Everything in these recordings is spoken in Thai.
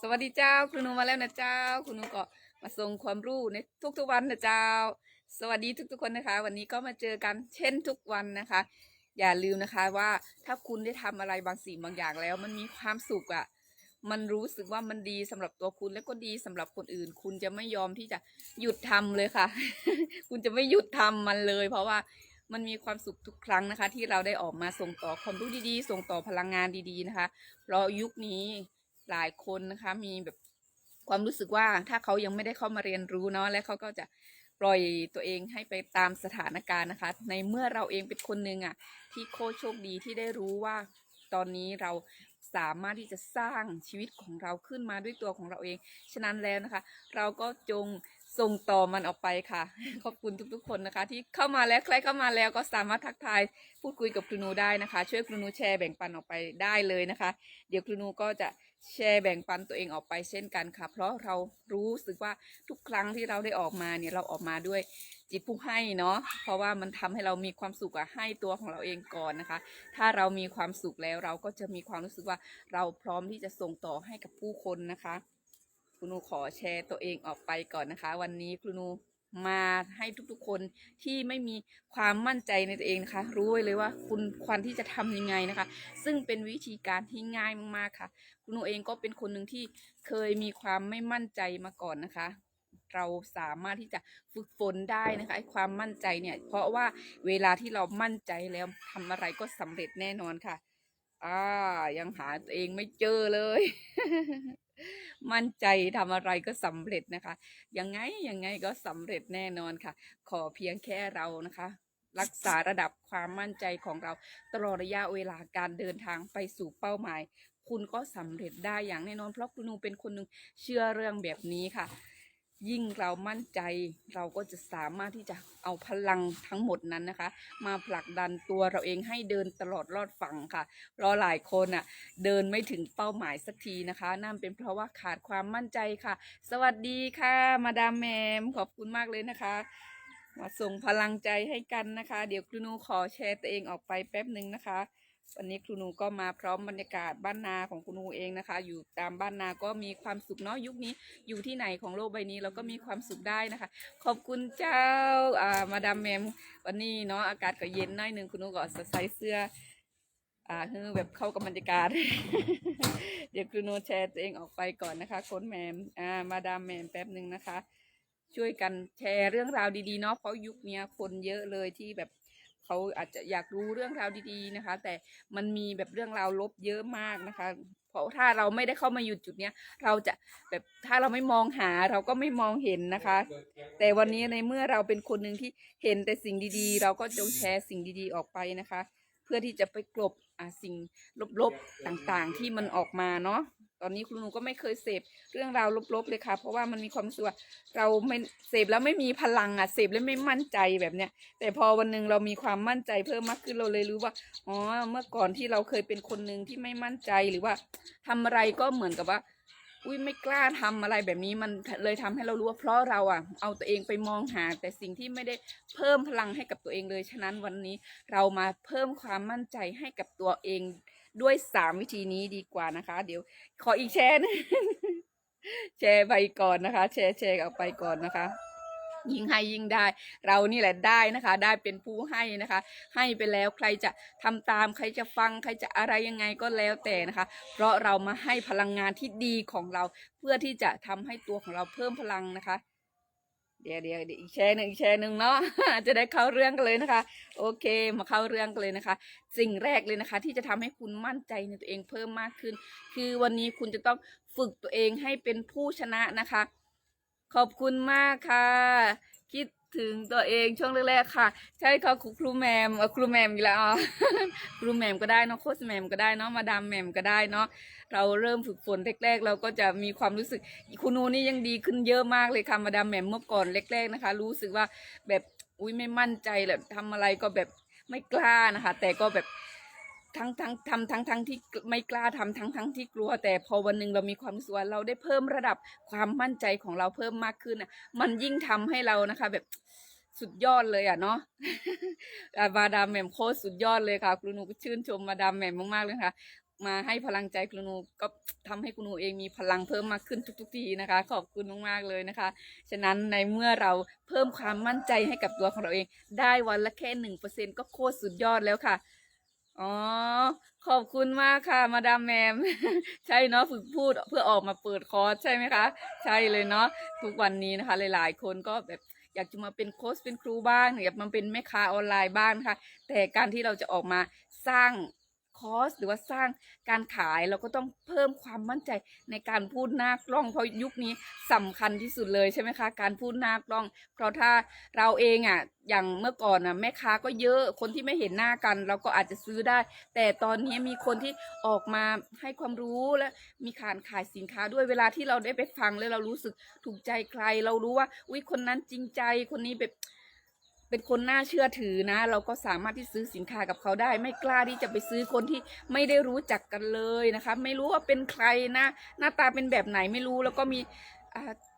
สวัสดีเจ้าคุณนูมาแล้วนะเจ้าคุณนูก็มาส่งความรู้ในทุกๆวันนะเจ้า สวัสดีทุกๆคนนะคะ วันนี้ก็มาเจอกันเช่นทุกวันนะคะ อย่าลืมนะคะว่าถ้าคุณได้ทำอะไรบางสิ่งบางอย่างแล้ว มันมีความสุขอะมันรู้สึกว่ามันดีสำหรับตัวคุณและก็ดีสำหรับคนอื่น คุณจะไม่ยอมที่จะหยุดทำเลยค่ะ คุณจะไม่หยุดทำมันเลย เพราะว่ามันมีความสุขทุกครั้งนะคะ ที่เราได้ออกมาส่งต่อความรู้ดีๆ ส่งต่อพลังงานดีๆนะคะเพราะยุคนี้ หลายคนนะคะมีแบบความรู้สึกว่าถ้าเขายังไม่ได้เข้ามาเรียนรู้เนาะและเขาก็จะปล่อยตัวเองให้ไปตามสถานการณ์นะคะ ในเมื่อเราเองเป็นคนหนึ่งอะที่โคโชคดีที่ได้รู้ว่าตอนนี้เราสามารถที่จะสร้างชีวิตของเราขึ้นมาด้วยตัวของเราเอง ฉะนั้นแล้วนะคะ เราก็จง ส่งต่อมันออกไปค่ะ ขอบคุณทุกๆ คนนะคะ ที่เข้ามาแล้วใครเข้ามาแล้วก็สามารถทักทายพูดคุยกับครูนูได้นะคะ ช่วยครูนูแชร์แบ่งปันออกไปได้เลยนะคะ เดี๋ยวครูนูก็จะแชร์แบ่งปันตัวเองออกไปเช่นกันค่ะ เพราะเรารู้สึกว่าทุกครั้งที่เราได้ออกมาเนี่ยเราออกมาด้วยจิตผู้ให้เนาะเพราะว่ามันทำให้เรามีความสุขอะให้ตัวของเราเองก่อนนะคะ ถ้าเรามีความสุขแล้วเราก็จะมีความรู้สึกว่าเราพร้อมที่จะส่งต่อให้กับผู้คนนะคะ ครูนูขอแชร์ตัวเองออกไปก่อนนะคะ วันนี้ครูนูมาให้ทุกๆคนที่ไม่มีความมั่นใจในตัวเองนะคะ รู้ไว้เลยว่าคุณควรที่จะทำยังไงนะคะ ซึ่งเป็นวิธีการที่ง่ายมากๆค่ะครูนูเองก็เป็นคนหนึ่งที่เคยมีความไม่มั่นใจมาก่อนนะคะ เราสามารถที่จะฝึกฝนได้นะคะไอ้ความมั่นใจเนี่ย เพราะว่าเวลาที่เรามั่นใจแล้วทำอะไรก็สำเร็จแน่นอนค่ะอ่ายังหาตัวเองไม่เจอเลย มั่นใจทำอะไรก็สำเร็จนะคะ ยังไงยังไงก็สำเร็จแน่นอนค่ะ ขอเพียงแค่เรานะคะ รักษาระดับความมั่นใจของเราตลอดระยะเวลาการเดินทางไปสู่เป้าหมาย คุณก็สำเร็จได้อย่างแน่นอน เพราะคุณนูเป็นคนหนึ่งเชื่อเรื่องแบบนี้ค่ะ ยิ่งเรามั่นใจเราก็จะสามารถที่จะเอาพลังทั้งหมดนั้นนะคะ มาผลักดันตัวเราเองให้เดินตลอดรอดฝั่งค่ะเราหลายคนอะเดินไม่ถึงเป้าหมายสักทีนะคะ นั่นเป็นเพราะว่าขาดความมั่นใจค่ะ สวัสดีค่ะ มาดามแมมขอบคุณมากเลยนะคะมาส่งพลังใจให้กันนะคะ เดี๋ยวครูนูขอแชร์ตัวเองออกไปแป๊บหนึ่งนะคะ วันนี้ครูนูก็มาพร้อมบรรยากาศบ้านนาของครูนูเองนะคะ อยู่ตามบ้านนาก็มีความสุขเนาะยุคนี้ อยู่ที่ไหนของโลกใบนี้เราก็มีความสุขได้นะคะ ขอบคุณเจ้าอ่ามาดามแมมวันนี้เนาะอากาศก็เย็นหน่อยหนึ่งคุณนูก็ใส่เสื้ออ่าคือแบบเข้ากับบรรยากาศ เดี๋ยวคุณนูแชร์ตัวเองออกไปก่อนนะคะคนแมมอ่ามาดามแมมแป๊บหนึ่งนะคะ ช่วยกันแชร์เรื่องราวดีๆเนาะเพราะยุคนี้คนเยอะเลยที่แบบ เขาอาจจะอยากรู้เรื่องราวดีๆนะคะ แต่มันมีแบบเรื่องราวลบเยอะมากนะคะ เพราะถ้าเราไม่ได้เข้ามาอยู่จุดเนี้ยเราจะแบบถ้าเราไม่มองหาเราก็ไม่มองเห็นนะคะ แต่วันนี้ในเมื่อเราเป็นคนหนึ่งที่เห็นแต่สิ่งดีๆ เราก็จงแชร์สิ่งดีๆออกไปนะคะ เพื่อที่จะไปกลบอ่าสิ่งลบๆต่างๆที่มันออกมาเนาะ ตอนนี้ครูหนูก็ไม่เคยเสพเรื่องราวลบๆเลยค่ะ เพราะว่ามันมีความรู้สึกว่าเราไม่เสพแล้วไม่มีพลังอะเสพแล้วไม่มั่นใจแบบเนี้ย แต่พอวันหนึ่งเรามีความมั่นใจเพิ่มมากขึ้นเราเลยรู้ว่าอ๋อเมื่อก่อนที่เราเคยเป็นคนหนึ่งที่ไม่มั่นใจหรือว่าทำอะไรก็เหมือนกับว่า อุ้ยไม่กล้าทำอะไรแบบนี้มันเลยทำให้เรารู้ว่าเพราะเราอะเอาตัวเองไปมองหา แต่สิ่งที่ไม่ได้เพิ่มพลังให้กับตัวเองเลย ฉะนั้นวันนี้เรามาเพิ่มความมั่นใจให้กับตัวเองด้วยสามวิธีนี้ดีกว่านะคะ เดี๋ยว ขออีกแชร์หนึงแชร์ไปก่อนนะคะ แชร์แชร์ออกไปก่อนนะคะ ยิ่งให้ยิ่งได้ เรานี่แหละได้นะคะ ได้เป็นผู้ให้นะคะ ให้ไปแล้วใครจะทำตามใครจะฟังใครจะอะไรยังไงก็แล้วแต่นะคะ เพราะเรามาให้พลังงานที่ดีของเรา เพื่อที่จะทำให้ตัวของเราเพิ่มพลังนะคะ เดี๋ยวเดี๋ยวอีกแชร์หนึ่งอีกแชร์หนึ่งเนาะจะได้เข้าเรื่องกันเลยนะคะ โอเค มาเข้าเรื่องกันเลยนะคะ สิ่งแรกเลยนะคะ ที่จะทำให้คุณมั่นใจในตัวเองเพิ่มมากขึ้น คือวันนี้คุณจะต้องฝึกตัวเองให้เป็นผู้ชนะนะคะ ขอบคุณมากค่ะ คิดถึงตัวเองช่วงแรกๆค่ะ ใช่ค่ะครูครูแมมเอ่อครูแมมอีกแล้วอ๋อครูแมมก็ได้เนาะโค้ชแมมก็ได้เนาะมาดามแมมก็ได้เนาะเราเริ่มฝึกฝนแรกๆ เราก็จะมีความรู้สึกคุณนูนี่ยังดีขึ้นเยอะมากเลยค่ะมาดามแมมเมื่อก่อนแรกๆนะคะ รู้สึกว่าแบบอุ้ยไม่มั่นใจแบบทำอะไรก็แบบไม่กล้านะคะ แต่ก็แบบ ทั้งทั้งทำทั้งทั้งที่ไม่กล้าทำทั้งทั้งที่กลัว แต่พอวันหนึ่งเรามีความสึกว่าเราได้เพิ่มระดับความมั่นใจของเราเพิ่มมากขึ้นน่ะ มันยิ่งทำให้เรานะคะ แบบสุดยอดเลยอะเนาะมาดามแหม่มโคตรสุดยอดเลยค่ะ ครูหนูก็ชื่นชมมาดามแหม่มมากๆเลยค่ะ มาให้พลังใจคุณหนูก็ทำให้คุณหนูเองมีพลังเพิ่มมากขึ้นทุก ๆ ทีนะคะ ขอบคุณมากๆเลยนะคะ ฉะนั้นในเมื่อเราเพิ่มความมั่นใจให้กับตัวของเราเอง ได้วันละแค่หนึ่งเปอร์เซ็นก็โคตรสุดยอดแล้วค่ะ อ๋อ ขอบคุณมากค่ะ มาดามแมม ใช่เนาะฝึกพูดเพื่อออกมาเปิดคอร์สใช่ไหมคะ ใช่เลยเนาะทุกวันนี้นะคะ หลาย ๆ คนก็แบบอยากจะมาเป็นโค้ชเป็นครูบ้างอยากมาเป็นแม่ค้าออนไลน์บ้างนะคะแต่การที่เราจะออกมาสร้าง คอร์สหรือว่าสร้างการขายเราก็ต้องเพิ่มความมั่นใจในการพูดหน้ากล้องเพราะยุคนี้สำคัญที่สุดเลยใช่ไหมคะ การพูดหน้ากล้อง เพราะถ้าเราเองอะอย่างเมื่อก่อนอะแม่ค้าก็เยอะคนที่ไม่เห็นหน้ากัน เราก็อาจจะซื้อได้ แต่ตอนนี้มีคนที่ออกมาให้ความรู้และมีการขายสินค้าด้วยเวลาที่เราได้ไปฟังแล้วเรารู้สึกถูกใจใคร เรารู้ว่าอุ้ยคนนั้นจริงใจคนนี้แบบ เป็นคนน่าเชื่อถือนะ เราก็สามารถที่ซื้อสินค้ากับเขาได้ ไม่กล้าที่จะไปซื้อคนที่ไม่ได้รู้จักกันเลยนะคะ ไม่รู้ว่าเป็นใครนะหน้าตาเป็นแบบไหนไม่รู้แล้วก็มี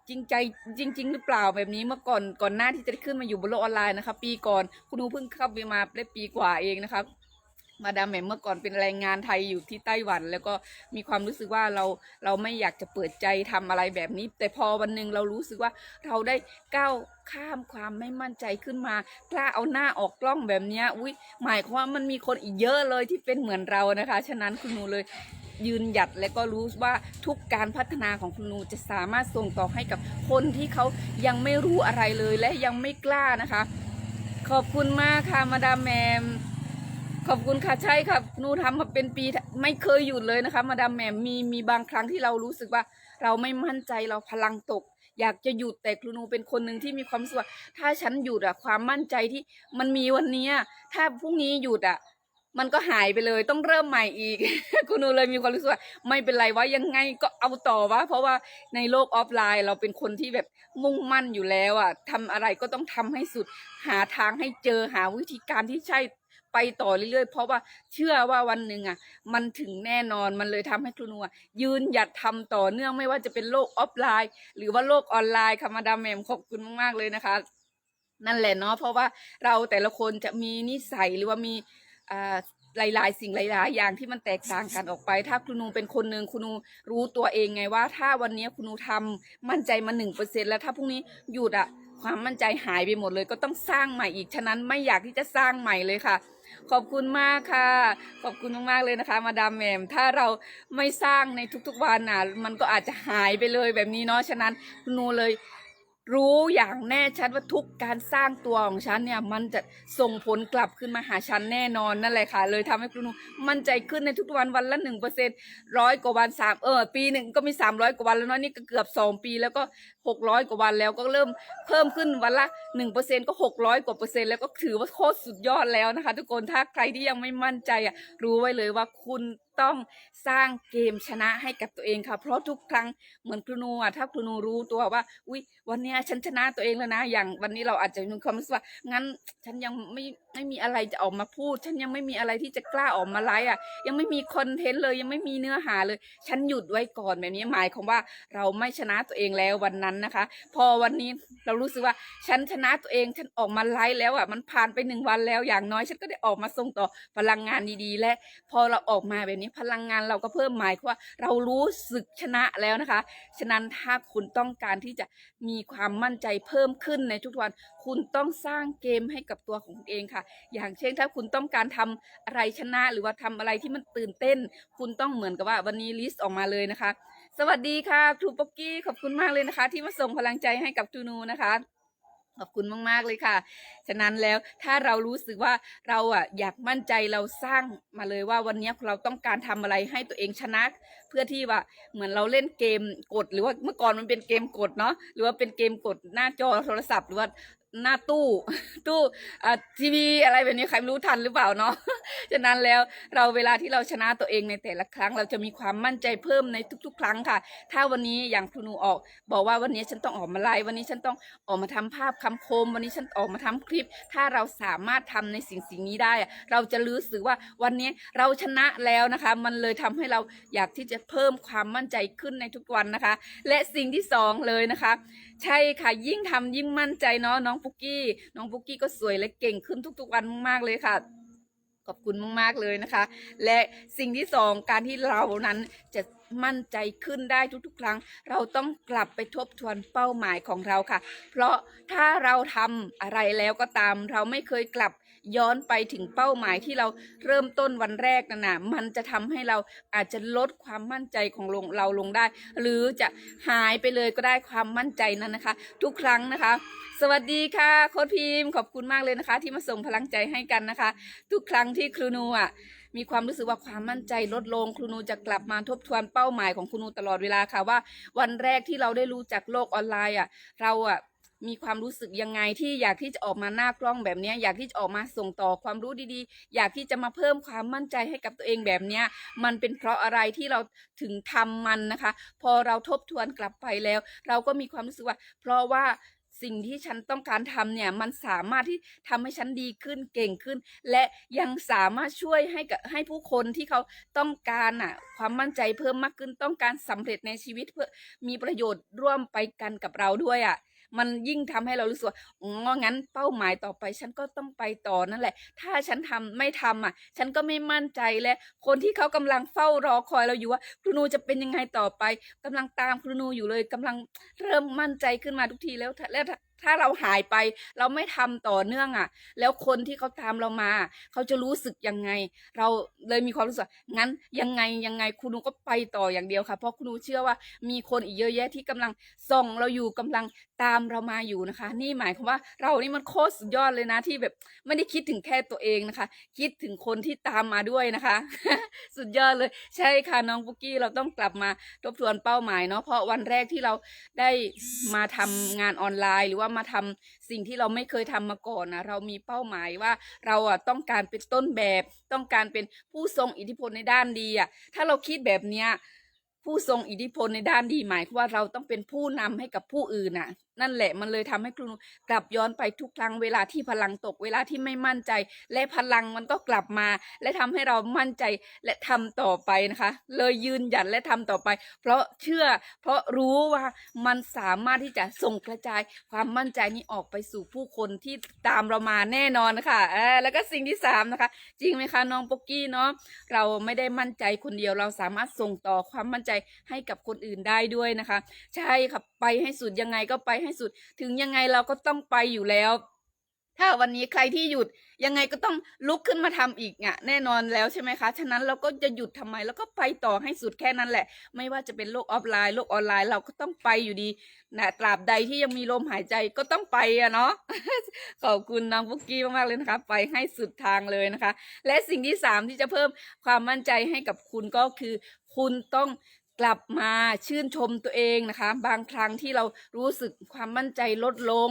จริงใจจริง ๆ หรือเปล่าแบบนี้เมื่อก่อนก่อนหน้าที่จะขึ้นมาอยู่บนโลกออนไลน์นะคะ ปีก่อนคุณหนูเพิ่งเข้าไปมาได้ปีกว่าเองนะคะ มาดามแหม่มเมื่อก่อนเป็นแรงงานไทยอยู่ที่ไต้หวัน แล้วก็มีความรู้สึกว่าเราเราไม่อยากจะเปิดใจทำอะไรแบบนี้ แต่พอวันหนึ่งเรารู้สึกว่าเราได้ก้าวข้ามความไม่มั่นใจขึ้นมากล้าเอาหน้าออกกล้องแบบนี้อุ้ยหมายความว่ามันมีคนอีกเยอะเลยที่เป็นเหมือนเรานะคะ ฉะนั้นคุณหนูเลยยืนหยัดและก็รู้ว่าทุกการพัฒนาของคุณหนูจะสามารถส่งต่อให้กับคนที่เขายังไม่รู้อะไรเลยและยังไม่กล้านะคะ ขอบคุณมากค่ะมาดามแมม ขอบคุณค่ะใช่ค่ะหนูทำมาเป็นปีไม่เคยหยุดเลยนะคะ มาดามแหมมมีมีบางครั้งที่เรารู้สึกว่า เราไม่มั่นใจเราพลังตก อยากจะหยุดแต่ครูหนูเป็นคนหนึ่งที่มีความรู้สึกว่าถ้าฉันหยุดอะความมั่นใจที่มันมีวันนี้ถ้าพรุ่งนี้หยุดอะมันก็หายไปเลยต้องเริ่มใหม่อีกครูหนูเลยมีความรู้สึกว่าไม่เป็นไรว่ายังไงก็เอาต่อวะเพราะว่าในโลกออฟไลน์ เราเป็นคนที่แบบมุ่งมั่นอยู่แล้วอะทำอะไรก็ต้องทำให้สุด หาทางให้เจอหาวิธีการที่ใช่ ไปต่อเรื่อยๆ เพราะว่าเชื่อว่าวันหนึ่งอะ มันถึงแน่นอนมันเลยทำให้ครูนัวยืนหยัดทำต่อเนื่องไม่ว่าจะเป็นโลกออฟไลน์ หรือว่าโลกออนไลน์ค่ะมาดามแหมมขอบคุณมากๆเลยนะคะ นั่นแหละเนาะเพราะว่าเราแต่ละคนจะมีนิสัยหรือว่ามีอ่าหลายๆ สิ่งหลายๆ อย่างที่มันแตกต่างกันออกไป ถ้าคุณนูเป็นคนหนึ่งคุณนูรู้ตัวเองไงว่า ถ้าวันนี้คุณนูทำมั่นใจมาหนึ่งเปอร์เซ็นแล้วถ้าพรุ่งนี้หยุดอะความมั่นใจหายไปหมดเลย ก็ต้องสร้างใหม่อีกฉะนั้นไม่อยากที่จะสร้างใหม่เลยค่ะ ขอบคุณมากค่ะ ขอบคุณมากๆเลยนะคะ มาดามแหมมถ้าเราไม่สร้างในทุกๆวันน่ะ มันก็อาจจะหายไปเลยแบบนี้เนาะฉะนั้นหนูเลย รู้อย่างแน่ชัดว่าทุกการสร้างตัวของฉันเนี่ย มันจะส่งผลกลับขึ้นมาหาฉันแน่นอนนั่นแหละค่ะ เลยทำให้คุณนูมั่นใจขึ้นในทุกวันวันละหนึ่งเปอร์เซ็นร้อยกว่าวันสามเออปีหนึ่งก็มีสามร้อยกว่าวันแล้วเนาะนี่ก็เกือบสองปีแล้วก็หกร้อยกว่าวันแล้วก็เริ่มเพิ่มขึ้นวันละหนึ่งเปอร์เซ็นก็หกร้อยกว่าเปอร์เซ็นต์แล้วก็ถือว่าโคตรสุดยอดแล้วนะคะ ทุกคนถ้าใครที่ยังไม่มั่นใจอะรู้ไว้เลยว่าคุณ ต้องสร้างเกมชนะให้กับตัวเองค่ะ เพราะทุกครั้งเหมือนครูนูอะถ้าครูนูรู้ตัวว่า อุ้ยวันนี้ฉันชนะตัวเองแล้วนะ อย่างวันนี้เราอาจจะมีความรู้สึกว่างั้นฉันยังไม่ไม่มีอะไรจะออกมาพูด ฉันยังไม่มีอะไรที่จะกล้าออกมาไลฟ์อะ ยังไม่มีคอนเทนต์เลยยังไม่มีเนื้อหาเลย ฉันหยุดไว้ก่อนแบบนี้หมายความว่าเราไม่ชนะตัวเองแล้ววันนั้นนะคะ พอวันนี้เรารู้สึกว่าฉันชนะตัวเองฉันออกมาไลฟ์แล้วอะมันผ่านไปหนึ่งวันแล้วอย่างน้อยฉันก็ได้ออกมาส่งต่อพลังงานดีๆ และ พอเราออกมาแบบนี้พลังงานเราก็เพิ่มหมายวามว่าเรารู้สึกชนะแล้วนะคะ ฉะนั้นถ้าคุณต้องการที่จะมีความมั่นใจเพิ่มขึ้นในทุกวัน คุณต้องสร้างเกมให้กับตัวของคุณเองค่ะ อย่างเช่นถ้าคุณต้องการทำอะไรชนะ หรือว่าทำอะไรที่มันตื่นเต้น คุณต้องเหมือนกับว่าวันนี้ลิสต์ออกมาเลยนะคะ สวัสดีค่ะครูป๊อกกี้ขอบคุณมากเลยนะคะ ที่มาส่งพลังใจให้กับทูนูนะคะ ขอบคุณมาก ๆ เลยค่ะ ฉะนั้นแล้วถ้าเรารู้สึกว่าเราอะอยากมั่นใจเราสร้างมาเลยว่าวันนี้เราต้องการทำอะไรให้ตัวเองชนะ เพื่อที่ว่าเหมือนเราเล่นเกมกด หรือว่าเมื่อก่อนมันเป็นเกมกดเนาะหรือว่าเป็นเกมกดหน้าจอโทรศัพท์ หรือว่า หน้าตู้ ตู้ทีวีอะไรแบบนี้ใครไม่รู้ทันหรือเปล่าเนาะฉะนั้นแล้วเราเวลาที่เราชนะตัวเองในแต่ละครั้ง เราจะมีความมั่นใจเพิ่มในทุก ๆ ครั้งค่ะ ถ้าวันนี้อย่างครูนูออก บอกว่าวันนี้ฉันต้องออกมาไลฟ์วันนี้ฉันต้องออกมาทำภาพคำคม วันนี้ฉันออกมาทำคลิป ถ้าเราสามารถทำในสิ่งสิ่งนี้ได้ เราจะรู้สึกว่าวันนี้เราชนะแล้วนะคะ มันเลยทำให้เราอยากที่จะเพิ่มความมั่นใจขึ้นในทุกวันนะคะ และสิ่งที่สองเลยนะคะ ใช่ค่ะ ยิ่งทำยิ่งมั่นใจเนาะน้องปุกกี้ น้องปุกกี้ก็สวยและเก่งขึ้นทุก ๆ วันมากๆเลยค่ะ ขอบคุณมากๆเลยนะคะ และสิ่งที่สองการที่เรานั้นจะมั่นใจขึ้นได้ทุกๆ ครั้ง เราต้องกลับไปทบทวนเป้าหมายของเราค่ะ เพราะถ้าเราทำอะไรแล้วก็ตาม เราไม่เคยกลับ ย้อนไปถึงเป้าหมายที่เราเริ่มต้นวันแรกนั่นนะมันจะทำให้เราอาจจะลดความมั่นใจของงเราลงได้ หรือจะหายไปเลยก็ได้ความมั่นใจนั้นนะคะ ทุกครั้งนะคะ สวัสดีค่ะโค้ชพิมพ์ขอบคุณมากเลยนะคะ ที่มาส่งพลังใจให้กันนะคะ ทุกครั้งที่ครูนูอะมีความรู้สึกว่าความมั่นใจลดลงครูนูจะกลับมาทบทวนเป้าหมายของครูนูตลอดเวลาค่ะว่า วันแรกที่เราได้รู้จักโลกออนไลน์อะ เราอะ มีความรู้สึกยังไงที่อยากที่จะออกมาหน้ากล้องแบบนี้อยากที่จะออกมาส่งต่อความรู้ดีๆ อยากที่จะมาเพิ่มความมั่นใจให้กับตัวเองแบบนี้มันเป็นเพราะอะไรที่เราถึงทำมันนะคะ พอเราทบทวนกลับไปแล้ว เราก็มีความรู้สึกว่า เพราะว่าสิ่งที่ฉันต้องการทำเนี่ยมันสามารถที่ทำให้ฉันดีขึ้นเก่งขึ้น และยังสามารถช่วยให้กับให้ผู้คนที่เขาต้องการอะความมั่นใจเพิ่มมากขึ้นต้องการสำเร็จในชีวิตเพื่อมีประโยชน์ร่วมไปกันกับเราด้วยอะ มันยิ่งทำให้เรารู้สึกว่าอ๋องั้นเป้าหมายต่อไป ฉันก็ต้องไปต่อนั่นแหละ ถ้าฉันทำไม่ทำอะ ฉันก็ไม่มั่นใจและคนที่เขากำลังเฝ้ารอคอยเราอยู่ว่าครูนูจะเป็นยังไงต่อไปกำลังตามครูนูอยู่เลยกำลังเริ่มมั่นใจขึ้นมาทุกทีแล้วแล้วถ้าเราหายไปเราไม่ทำต่อเนื่องอะ แล้วคนที่เขาตามเรามา เขาจะรู้สึกยังไง เราเลยมีความรู้สึกว่างั้นยังไงยังไงครูนูก็ไปต่ออย่างเดียวค่ะ เพราะครูนูเชื่อว่ามีคนอีกเยอะแยะที่กำลังส่องเราอยู่กำลัง ตามเรามาอยู่นะคะ นี่หมายความว่าเรานี่มันโคตรสุดยอดเลยนะที่แบบไม่ได้คิดถึงแค่ตัวเองนะคะ คิดถึงคนที่ตามมาด้วยนะคะ สุดยอดเลย ใช่ค่ะน้องปุกกี้เราต้องกลับมาทบทวนเป้าหมายเนาะเพราะวันแรกที่เราได้มาทำงานออนไลน์ หรือว่ามาทำสิ่งที่เราไม่เคยทำมาก่อนนะเรามีเป้าหมายว่าเราอะต้องการเป็นต้นแบบ ต้องการเป็นผู้ทรงอิทธิพลในด้านดีอะถ้าเราคิดแบบเนี้ยผู้ทรงอิทธิพลในด้านดีหมายความว่าเราต้องเป็นผู้นำให้กับผู้อื่นน่ะ นั่นแหละมันเลยทำให้ครูกลับย้อนไปทุกครั้งเวลาที่พลังตกเวลาที่ไม่มั่นใจ และพลังมันก็กลับมา และทำให้เรามั่นใจและทำต่อไปนะคะ เลยยืนหยัดและทำต่อไป เพราะเชื่อ เพราะรู้ว่ามันสามารถที่จะส่งกระจายความมั่นใจนี้ออกไปสู่ผู้คนที่ตามเรามาแน่นอนนะคะเออแล้วก็สิ่งที่สามนะคะ จริงไหมคะน้องปกกี้เนาะเราไม่ได้มั่นใจคนเดียวเราสามารถส่งต่อความมั่นใจให้กับคนอื่นได้ด้วยนะคะ ใช่ค่ะไปให้สุดยังไงก็ไปให้สุด ถึงยังไงเราก็ต้องไปอยู่แล้ว ถ้าวันนี้ใครที่หยุดยังไงก็ต้องลุกขึ้นมาทำอีกอะแน่นอนแล้วใช่ไหมคะ ฉะนั้นเราก็จะหยุดทำไมแล้วก็ไปต่อให้สุดแค่นั้นแหละ ไม่ว่าจะเป็นโลกออฟไลน์โลกออนไลน์เราก็ต้องไปอยู่ดีนะตราบใดที่ยังมีลมหายใจก็ต้องไปอะเนาะขอบคุณน้องฟุกกี้มากๆเลยนะคะ ไปให้สุดทางเลยนะคะ และสิ่งที่สามที่จะเพิ่มความมั่นใจให้กับคุณก็คือ คุณต้อง กลับมาชื่นชมตัวเองนะคะ บางครั้งที่เรารู้สึกความมั่นใจลดลง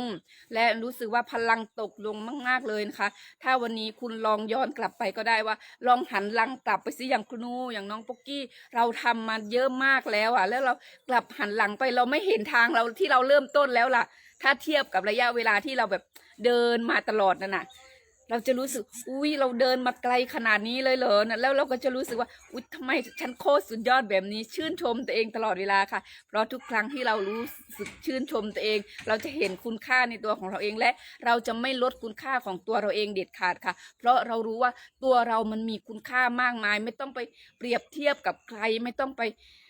และรู้สึกว่าพลังตกลงมาก ๆ เลยนะคะ ถ้าวันนี้คุณลองย้อนกลับไปก็ได้ว่า ลองหันหลังกลับไปสิอย่างครูนูอย่างน้องป๊กกี้ เราทำมาเยอะมากแล้วอะ แล้วเรากลับหันหลังไปเราไม่เห็นทางเราที่เราเริ่มต้นแล้วล่ะ ถ้าเทียบกับระยะเวลาที่เราแบบเดินมาตลอดนั่นน่ะ เราจะรู้สึก อุ้ยเราเดินมาไกลขนาดนี้เลยเหรอนะแล้วเราก็จะรู้สึกว่า อุ้ยทำไมฉันโคตรสุดยอดแบบนี้ ชื่นชมตัวเองตลอดเวลาค่ะ เพราะทุกครั้งที่เรารู้สึกชื่นชมตัวเอง เราจะเห็นคุณค่าในตัวของเราเองและ เราจะไม่ลดคุณค่าของตัวเราเองเด็ดขาดค่ะ เพราะเรารู้ว่าตัวเรามันมีคุณค่ามากมาย ไม่ต้องไปเปรียบเทียบกับใคร ไม่ต้องไป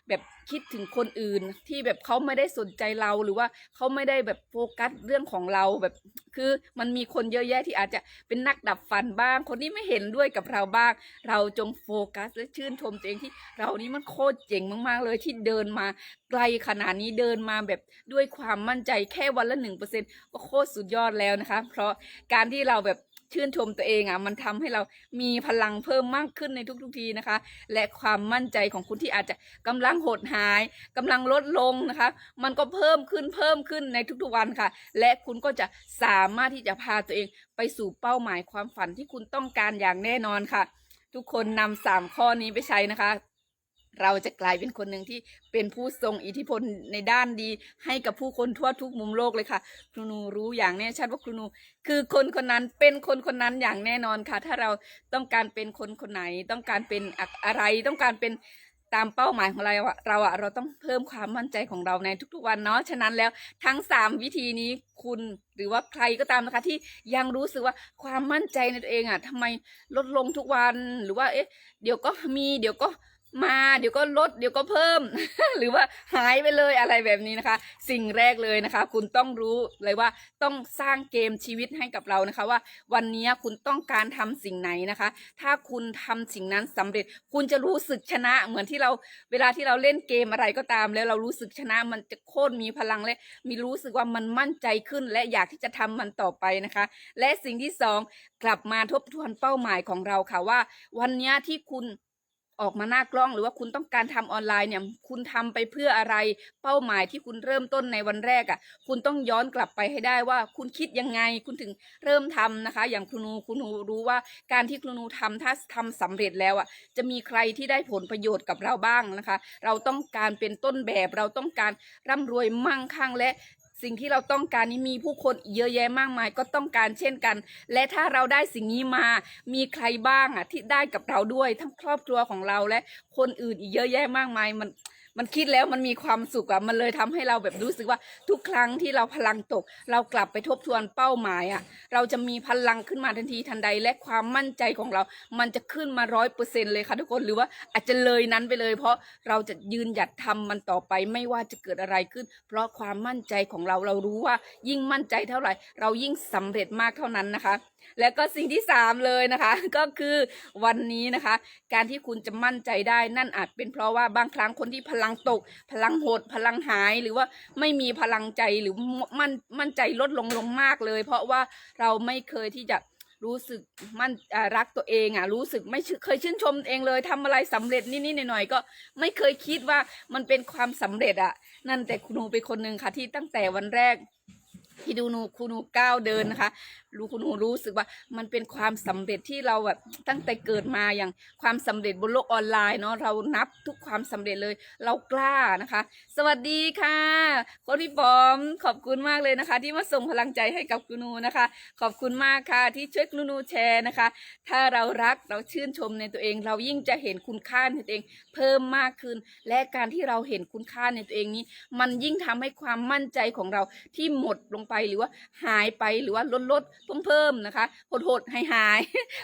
แบบคิดถึงคนอื่นที่แบบเขาไม่ได้สนใจเราหรือว่าเขาไม่ได้แบบโฟกัสเรื่องของเราแบบ คือมันมีคนเยอะแยะที่อาจจะเป็นนักดับฟันบ้าง คนที่ไม่เห็นด้วยกับเราบ้าง เราจงโฟกัส และชื่นชมตัวเองที่เรานี่มันโคตรเจ๋งมากๆ เลยที่เดินมาไกลขนาดนี้เดินมาแบบด้วยความมั่นใจแค่วันละหนึ่งเปอร์เซ็นก็โคตรสุดยอดแล้วนะคะ เพราะการที่เราแบบ ชื่นชมตัวเองอะมันทำให้เรามีพลังเพิ่มมากขึ้นในทุกๆทีนะคะ และความมั่นใจของคุณที่อาจจะกำลังหดหายกำลังลดลงนะคะ มันก็เพิ่มขึ้นเพิ่มขึ้นในทุกๆวันค่ะ และคุณก็จะสามารถที่จะพาตัวเองไปสู่เป้าหมายความฝันที่คุณต้องการอย่างแน่นอนค่ะ ทุกคนนำสามข้อนี้ไปใช้นะคะ เราจะกลายเป็นคนหนึ่งที่เป็นผู้ทรงอิทธิพลในด้านดี ให้กับผู้คนทั่วทุกมุมโลกเลยค่ะ ครูนูรู้อย่างแน่ชัดว่าครูนู คือคนคนนั้นเป็นคนคนนั้นอย่างแน่นอนค่ะ ถ้าเราต้องการเป็นคนคนไหน ต้องการเป็นอะไรต้องการเป็นตามเป้าหมายของเราอะเราอะเราต้องเพิ่มความมั่นใจของเราในทุกๆวันเนาะฉะนั้นแล้วทั้งสามวิธีนี้คุณหรือว่าใครก็ตามนะคะ ที่ยังรู้สึกว่าความมั่นใจในตัวเองอะทำไมลดลงทุกวันหรือว่าเอ๊ะเดี๋ยวก็มีเดี๋ยวก็ มาเดี๋ยวก็ลดเดี๋ยวก็เพิ่ม หรือว่าหายไปเลยอะไรแบบนี้นะคะ สิ่งแรกเลยนะคะ คุณต้องรู้เลยว่าต้องสร้างเกมชีวิตให้กับเรานะคะ ว่าวันนี้คุณต้องการทำสิ่งไหนนะคะ ถ้าคุณทำสิ่งนั้นสำเร็จ คุณจะรู้สึกชนะเหมือนที่เราเวลาที่เราเล่นเกมอะไรก็ตาม แล้วเรารู้สึกชนะมันจะโคตรมีพลังและมีรู้สึกว่ามันมั่นใจขึ้น และอยากที่จะทำมันต่อไปนะคะ และสิ่งที่สองกลับมาทบทวนเป้าหมายของเราค่ะว่า วันนี้ที่คุณ ออกมาหน้ากล้องหรือว่าคุณต้องการทำออนไลน์เนี่ย คุณทำไปเพื่ออะไร เป้าหมายที่คุณเริ่มต้นในวันแรกอะ่ะ คุณต้องย้อนกลับไปให้ได้ว่า คุณคิดยังไง คุณถึงเริ่มทำนะคะ อย่างครูนูครูนูรู้ว่าการที่ครูนูทำถ้าทำสำเร็จแล้วอะ่ะ จะมีใครที่ได้ผลประโยชน์กับเราบ้างนะคะ เราต้องการเป็นต้นแบบ เราต้องการร่ำรวยมั่งคั่งและ สิ่งที่เราต้องการนี้มีผู้คนเยอะแยะมากมาย ก็ต้องการเช่นกัน และถ้าเราได้สิ่งนี้มามีใครบ้างอะที่ได้กับเราด้วยทั้งครอบครัวของเราและคนอื่นอีกเยอะแยะมากมายมัน มันคิดแล้วมันมีความสุขอะมันเลยทำให้เราแบบรู้สึกว่าทุกครั้งที่เราพลังตก เรากลับไปทบทวนเป้าหมายอะเราจะมีพลังขึ้นมาทันทีทันใดและความมั่นใจของเรา มันจะขึ้นมาร้อยเปอร์เซ็นเลยค่ะทุกคนหรือว่าอาจจะเลยนั้นไปเลย เพราะเราจะยืนหยัดทำมันต่อไปไม่ว่าจะเกิดอะไรขึ้น เพราะความมั่นใจของเราเรารู้ว่ายิ่งมั่นใจเท่าไหร่ เรายิ่งสำเร็จมากเท่านั้นนะคะ แล้วก็สิ่งที่สามเลยนะคะ ก็คือวันนี้นะคะ การที่คุณจะมั่นใจได้นั่นอาจเป็นเพราะว่าบางครั้งคนที่พลังตก พลังหด พลังหายหรือว่าไม่มีพลังใจหรือมั่นมั่นใจลดลงลงมากเลย เพราะว่าเราไม่เคยที่จะรู้สึกมั่นรักตัวเองอะรู้สึกไม่เคยชื่นชมเองเลยทำอะไรสำเร็จนิดๆหน่อยๆก็ไม่เคยคิดว่ามันเป็นความสำเร็จอะ นั่นแต่คุณหนูเป็นคนหนึ่งค่ะที่ตั้งแต่วันแรก ที่ดูหนูคุณหนูก้าวเดินนะคะ รู้คุณหนูรู้สึกว่ามันเป็นความสำเร็จที่เราแบบตั้งแต่เกิดมาอย่างความสำเร็จบนโลกออนไลน์เนาะเรานับทุกความสำเร็จเลย เรากล้านะคะ สวัสดีค่ะคนพี่ปอมขอบคุณมากเลยนะคะ ที่มาส่งพลังใจให้กับคุณหนูนะคะ ขอบคุณมากค่ะที่ช่วยคุณหนูแชร์นะคะ ถ้าเรารักเราชื่นชมในตัวเอง เรายิ่งจะเห็นคุณค่าในตัวเอง เพิ่มมากขึ้น และการที่เราเห็นคุณค่าในตัวเองนี้ มันยิ่งทำให้ความมั่นใจของเราที่หมดลงไปหรือว่าหายไปหรือว่าลดลดเพิ่มเพิ่มนะคะหดหดหายหาย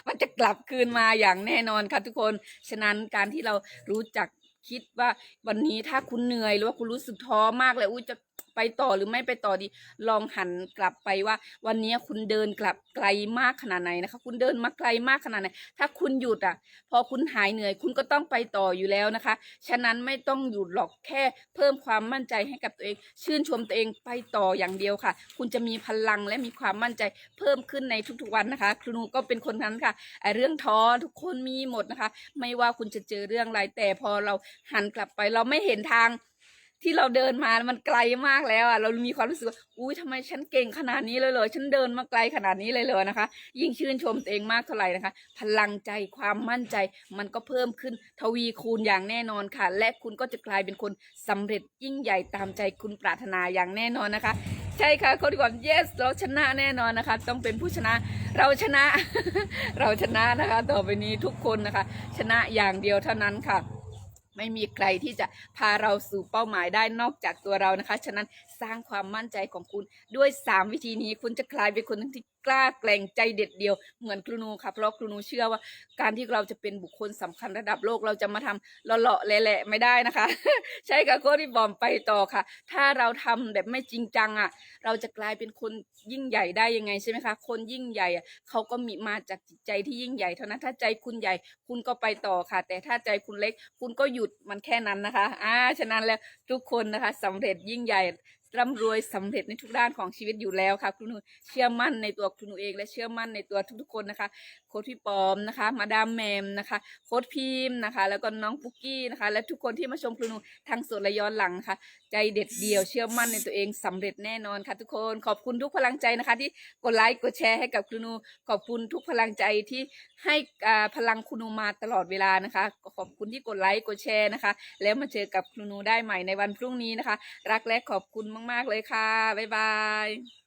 มันจะกลับคืนมาอย่างแน่นอนค่ะทุกคนฉะนั้นการที่เรารู้จักคิดว่าวันนี้ถ้าคุณเหนื่อยหรือว่าคุณรู้สึกท้อมากเลยอุ้ยจะ ไปต่อหรือไม่ไปต่อดี ลองหันกลับไปว่า วันนี้คุณเดินกลับไกลมากขนาดไหนนะคะ คุณเดินมาไกลมากขนาดไหน ถ้าคุณหยุดอะ พอคุณหายเหนื่อย คุณก็ต้องไปต่ออยู่แล้วนะคะ ฉะนั้นไม่ต้องหยุดหรอกแค่เพิ่มความมั่นใจให้กับตัวเอง ชื่นชมตัวเองไปต่ออย่างเดียวค่ะ คุณจะมีพลังและมีความมั่นใจเพิ่มขึ้นในทุกๆวันนะคะครูนูก็เป็นคนนั้นค่ะเรื่องท้อทุกคนมีหมดนะคะ ไม่ว่าคุณจะเจอเรื่องอะไรแต่พอเราหันกลับไปเราไม่เห็นทาง ที่เราเดินมามันไกลมากแล้วอะเรามีความรู้สึกว่าอุ้ยทำไมฉันเก่งขนาดนี้เลยเหรอฉันเดินมาไกลขนาดนี้เลยเลยนะคะ ยิ่งชื่นชมตัวเองมากเท่าไหร่นะคะ พลังใจความมั่นใจมันก็เพิ่มขึ้นทวีคูณอย่างแน่นอนค่ะ และคุณก็จะกลายเป็นคนสำเร็จยิ่งใหญ่ตามใจคุณปรารถนาอย่างแน่นอนนะคะ ใช่ค่ะคนที่บอก yes เราชนะแน่นอนนะคะ ต้องเป็นผู้ชนะเราชนะ เราชนะนะคะ ต่อไปนี้ทุกคนนะคะ ชนะอย่างเดียวเท่านั้นค่ะ ไม่มีใครที่จะพาเราสู่เป้าหมายได้นอกจากตัวเรานะคะ ฉะนั้นสร้างความมั่นใจของคุณด้วย 3 วิธีนี้คุณจะกลายเป็นคนที่ กล้าแกร่งใจเด็ดเดียวเหมือนครูนูค่ะ เพราะครูนูเชื่อว่า การที่เราจะเป็นบุคคลสำคัญระดับโลกเราจะมาทำเลาะๆแหละๆไม่ได้นะคะ ใช่ค่ะโค้ชที่บอมไปต่อค่ะ ถ้าเราทำแบบไม่จริงจังอะ เราจะกลายเป็นคนยิ่งใหญ่ได้ยังไงใช่ไหมคะ คนยิ่งใหญ่อะเขาก็มีมาจากจิตใจที่ยิ่งใหญ่เท่านั้นถ้าใจคุณใหญ่คุณก็ไปต่อค่ะ แต่ถ้าใจคุณเล็ก คุณก็หยุดมันแค่นั้นนะคะอ่าฉะนั้นแล้วทุกคนนะคะสำเร็จยิ่งใหญ่ ร่ำรวยสำเร็จในทุกด้านของชีวิตอยู่แล้วค่ะคุณหนูเชื่อมั่นในตัวคุณหนูเองและเชื่อมั่นในตัวทุกๆคนนะคะ โค้ชพี่ปอมนะคะ มาดามแมมนะคะ โค้ชพิมพ์นะคะ แล้วก็น้องปุ๊กกี้นะคะ และทุกคนที่มาชมครูหนูทางสดและย้อนหลังนะคะใจเด็ดเดียวเชื่อมั่นในตัวเองสำเร็จแน่นอนค่ะ ทุกคนขอบคุณทุกพลังใจนะคะ ที่กดไลค์กดแชร์ให้กับครูหนูขอบคุณทุกพลังใจที่ให้อ่าพลังครูหนูมาตลอดเวลานะคะขอบคุณที่กดไลค์กดแชร์นะคะ แล้วมาเจอกับครูหนูได้ใหม่ในวันพรุ่งนี้นะคะ รักและขอบคุณมาก ๆ เลยค่ะ บ๊ายบาย